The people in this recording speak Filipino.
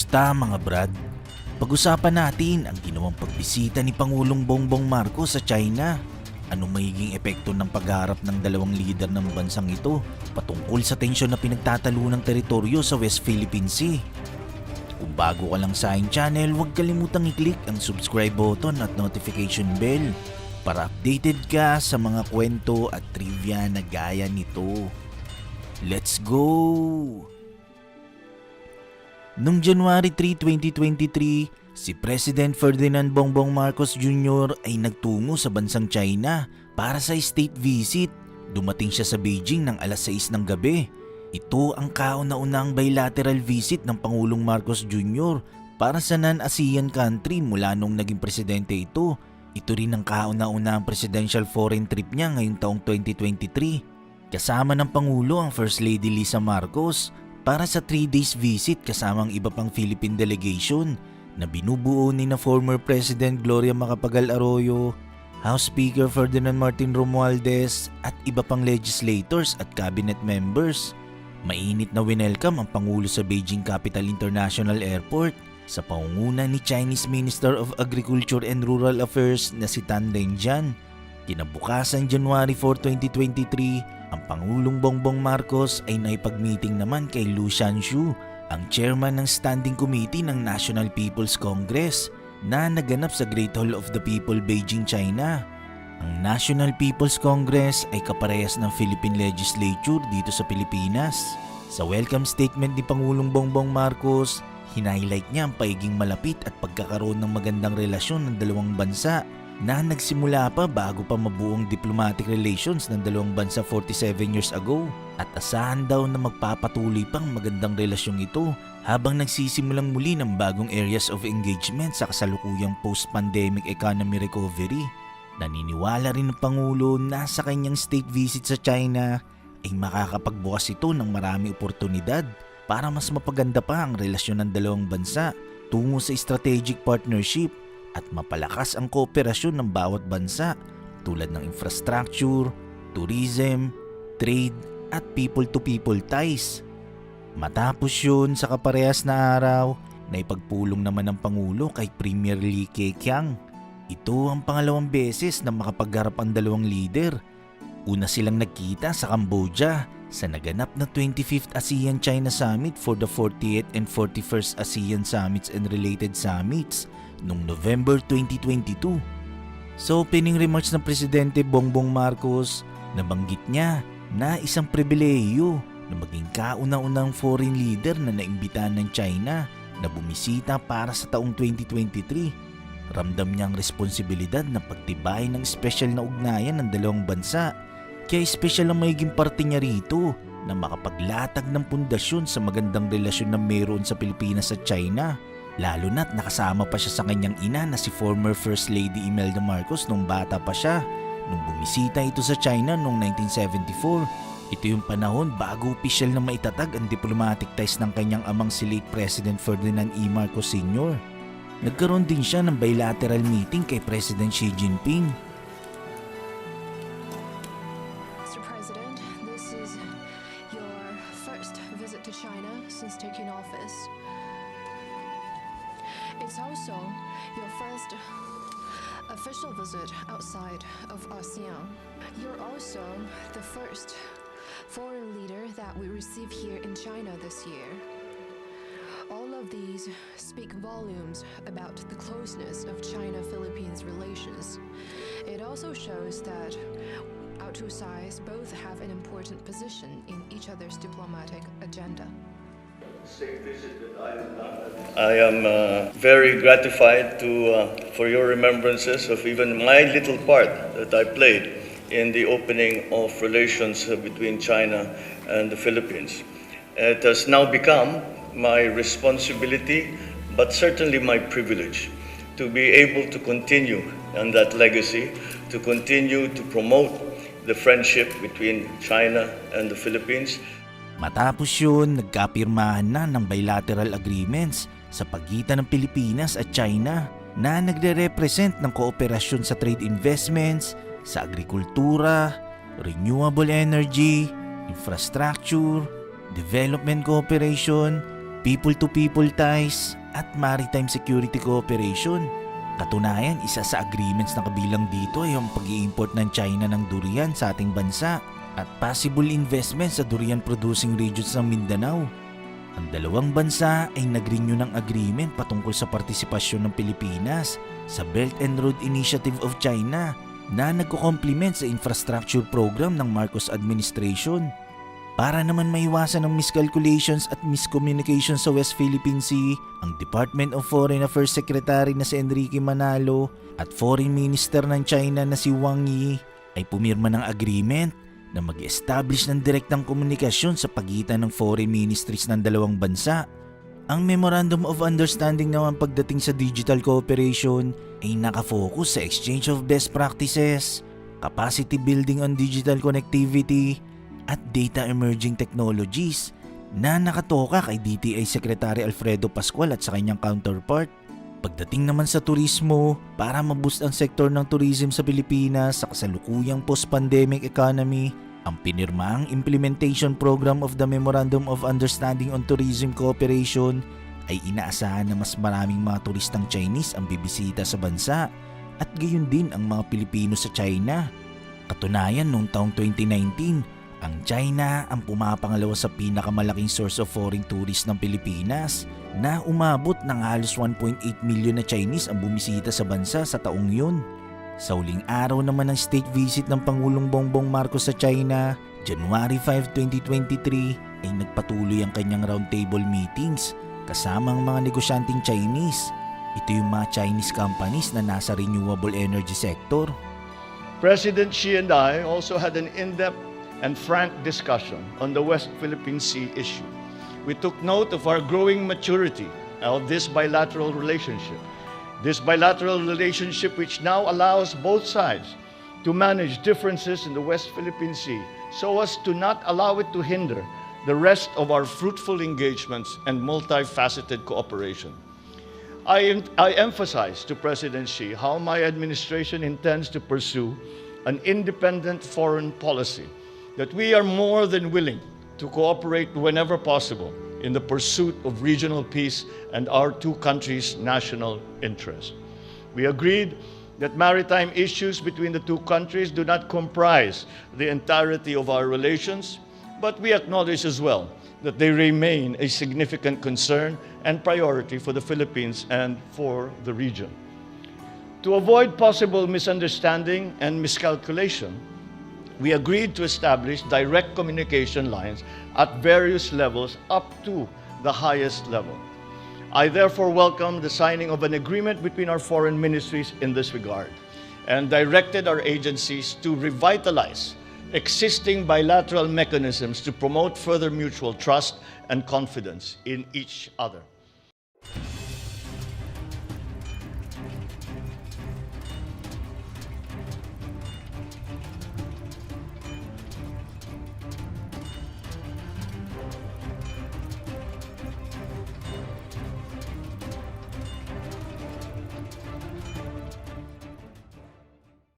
Kamusta mga brad? Pag-usapan natin ang ginawang pagbisita ni Pangulong Bongbong Marcos sa China. Ano magiging epekto ng pagharap ng dalawang lider ng bansang ito patungkol sa tensyon na pinagtatalo ng teritoryo sa West Philippine Sea? Kung bago ka lang sa aking channel, huwag kalimutang i-click ang subscribe button at notification bell para updated ka sa mga kwento at trivia na gaya nito. Let's go! Noong January 3, 2023, si President Ferdinand Bongbong Marcos Jr. ay nagtungo sa bansang China para sa state visit. Dumating siya sa Beijing ng alas 6 ng gabi. Ito ang kauna-unang bilateral visit ng Pangulong Marcos Jr. para sa non-ASEAN country mula nung naging presidente ito. Ito rin ang kauna-unang presidential foreign trip niya ngayong taong 2023. Kasama ng Pangulo ang First Lady Lisa Marcos para sa 3 days visit kasamang iba pang Philippine delegation na binubuo ni na former President Gloria Macapagal Arroyo, House Speaker Ferdinand Martin Romualdez at iba pang legislators at cabinet members. Mainit na winelcome ang Pangulo sa Beijing Capital International Airport sa pangunguna ni Chinese Minister of Agriculture and Rural Affairs na si Tan Dengjian. Kinabukasan January 4, 2023, ang Pangulong Bongbong Marcos ay naipag-meeting naman kay Lu Shanshu, ang chairman ng Standing Committee ng National People's Congress na naganap sa Great Hall of the People, Beijing, China. Ang National People's Congress ay kaparehas ng Philippine Legislature dito sa Pilipinas. Sa welcome statement ni Pangulong Bongbong Marcos, hinighlight niya ang paiging malapit at pagkakaroon ng magandang relasyon ng dalawang bansa na nagsimula pa bago pa mabuong diplomatic relations ng dalawang bansa 47 years ago at asahan daw na magpapatuloy pang magandang relasyong ito habang nagsisimulang muli ng bagong areas of engagement sa kasalukuyang post-pandemic economy recovery. Naniniwala rin ng Pangulo na sa kanyang state visit sa China ay makakapagbukas ito ng marami oportunidad para mas mapaganda pa ang relasyon ng dalawang bansa tungo sa strategic partnership at mapalakas ang kooperasyon ng bawat bansa tulad ng infrastructure, tourism, trade at people-to-people ties. Matapos yun sa kaparehas na araw, naipagpulong naman ng Pangulo kay Premier Li Keqiang. Ito ang pangalawang beses na makapagharap ang dalawang leader. Una silang nagkita sa Cambodia sa naganap na 25th ASEAN-China Summit for the 40th and 41st ASEAN Summits and Related Summits noong November 2022. Sa opening remarks ng Presidente Bongbong Marcos, nabanggit niya na isang pribilehiyo na maging kauna-unang foreign leader na naimbitahan ng China na bumisita para sa taong 2023. Ramdam niya ang responsibilidad na pagtibayin ng espesyal na ugnayan ng dalawang bansa. Kaya espesyal ang magiging parte niya rito na makapaglatag ng pundasyon sa magandang relasyon na mayroon sa Pilipinas at China. Lalo na't nakasama pa siya sa kanyang ina na si former First Lady Imelda Marcos nung bata pa siya. Nung bumisita ito sa China noong 1974, ito yung panahon bago opisyal na maitatag ang diplomatic ties ng kanyang amang si late President Ferdinand E. Marcos Sr. Nagkaroon din siya ng bilateral meeting kay President Xi Jinping. China since taking office. It's also your first official visit outside of ASEAN. You're also the first foreign leader that we receive here in China this year. All of these speak volumes about the closeness of China Philippines relations. It also shows that our two sides both have an important position in each other's diplomatic agenda. I am uh, very gratified to, uh, for your remembrances of even my little part that I played in the opening of relations between China and the Philippines. It has now become my responsibility, but certainly my privilege, to be able to continue on that legacy, to continue to promote the friendship between China and the Philippines. Matapos yun, nagkapirmahan na ng bilateral agreements sa pagitan ng Pilipinas at China na nagre-represent ng kooperasyon sa trade investments, sa agrikultura, renewable energy, infrastructure, development cooperation, people-to-people ties at maritime security cooperation. Katunayan, isa sa agreements na kabilang dito ay ang pag import ng China ng durian sa ating bansa at possible investment sa durian producing regions ng Mindanao. Ang dalawang bansa ay nag-renew ng agreement patungkol sa partisipasyon ng Pilipinas sa Belt and Road Initiative of China na nagko-complement sa infrastructure program ng Marcos administration. Para naman maiwasan ang miscalculations at miscommunication sa West Philippine Sea, ang Department of Foreign Affairs Secretary na si Enrique Manalo at Foreign Minister ng China na si Wang Yi ay pumirma ng agreement na mag-establish ng direktang komunikasyon sa pagitan ng foreign ministries ng dalawang bansa. Ang Memorandum of Understanding naman pagdating sa digital cooperation ay nakafocus sa exchange of best practices, capacity building on digital connectivity, at data emerging technologies na nakatoka kay DTI Secretary Alfredo Pascual at sa kanyang counterpart. Pagdating naman sa turismo, para maboost ang sektor ng tourism sa Pilipinas sa kasalukuyang post-pandemic economy, ang pinirmahang implementation program of the Memorandum of Understanding on Tourism Cooperation ay inaasahan na mas maraming mga turistang Chinese ang bibisita sa bansa at gayon din ang mga Pilipino sa China. Katunayan noong taong 2019, ang China ang pumapangalawa sa pinakamalaking source of foreign tourists ng Pilipinas na umabot ng halos 1.8 million na Chinese ang bumisita sa bansa sa taong yun. Sa uling araw naman ng state visit ng Pangulong Bongbong Marcos sa China, January 5, 2023 ay nagpatuloy ang kanyang roundtable meetings kasama ang mga negosyanteng Chinese. Ito yung mga Chinese companies na nasa renewable energy sector. President Xi and I also had an in depth and frank discussion on the West Philippine Sea issue. We took note of our growing maturity of this bilateral relationship. This bilateral relationship, which now allows both sides to manage differences in the West Philippine Sea so as to not allow it to hinder the rest of our fruitful engagements and multifaceted cooperation. I, em- I emphasize to President Xi how my administration intends to pursue an independent foreign policy, that we are more than willing to cooperate whenever possible in the pursuit of regional peace and our two countries' national interests. We agreed that maritime issues between the two countries do not comprise the entirety of our relations, but we acknowledge as well that they remain a significant concern and priority for the Philippines and for the region. To avoid possible misunderstanding and miscalculation, we agreed to establish direct communication lines at various levels up to the highest level. I therefore welcome the signing of an agreement between our foreign ministries in this regard and directed our agencies to revitalize existing bilateral mechanisms to promote further mutual trust and confidence in each other.